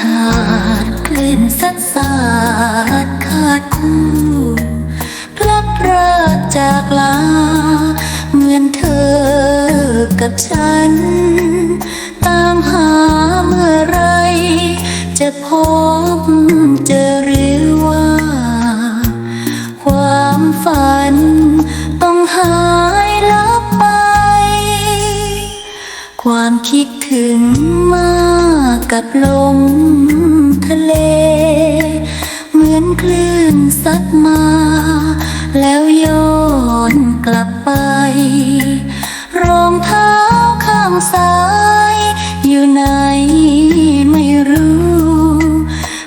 หาดคลื่นซัดสาดขาดคู่พลัดพรากจากลา เหมือนเธอกับฉัน ตามหาเมื่อไร จะพบเจอหรือว่า ความฝันต้องหายลับไป ความคิดถึงมาก กับลมทะเล เหมือนคลื่นซัดมา แล้วโยนกลับไป รองเท้าข้างซ้าย อยู่ไหนไม่รู้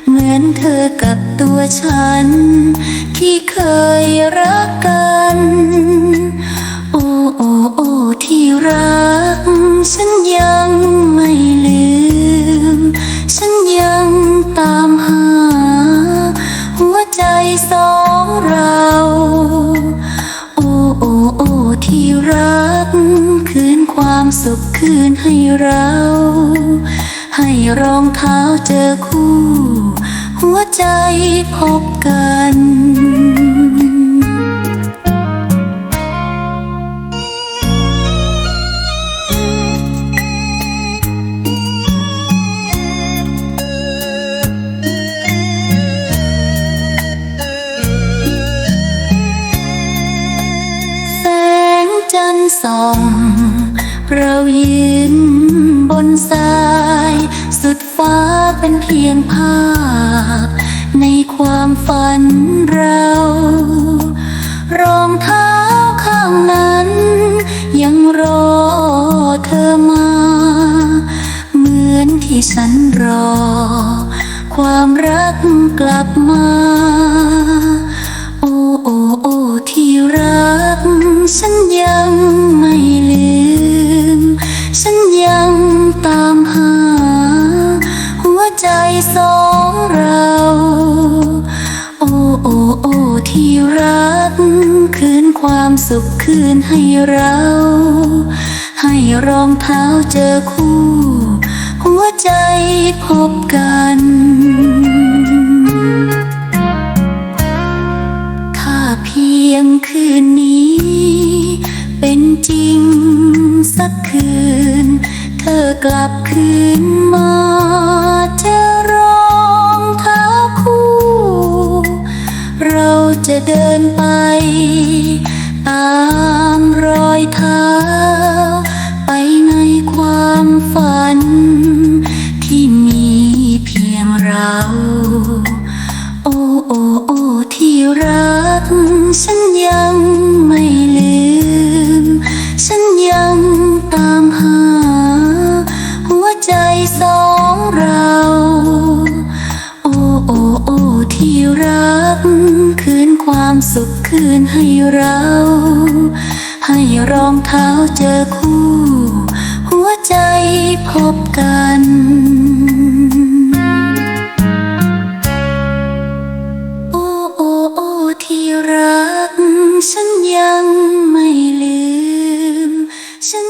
เหมือนเธอกับตัวฉัน ที่เคยรักกัน ตามหา หัวใจสองเรา โอ้โอ้โอ้ที่รัก คืนความสุขคืนให้เรา ให้รองเท้าเจอคู่ หัวใจพบกัน ส่องเรายืนบนทราย สุดฟ้าเป็นเพียงภาพ ในความฝันเรา รองเท้าข้างนั้น ยังรอเธอมา เหมือนที่ฉันรอ ความรักกลับมา ฉันยังไม่ลืม ฉันยังตามหา หัวใจสองเรา โอ้โอ้โอ้ที่รัก คืนความสุขคืนให้เรา ให้รองเท้าเจอคู่ หัวใจพบกัน จริง สักคืน เธอกลับคืนมาจะรองเท้าคู่ เราจะเดินไป ตามรอยเท้า ไปในความฝัน ที่มีเพียงเรา โอ้โอ้โอ้ที่รัก ฉันยัง โอโอที่รัก คืนความสุขคืนให้เรา ให้รองเท้าเจอคู่ หัวใจพบกันโอโอโอที่รัก ฉันยังไม่ลืม ฉัน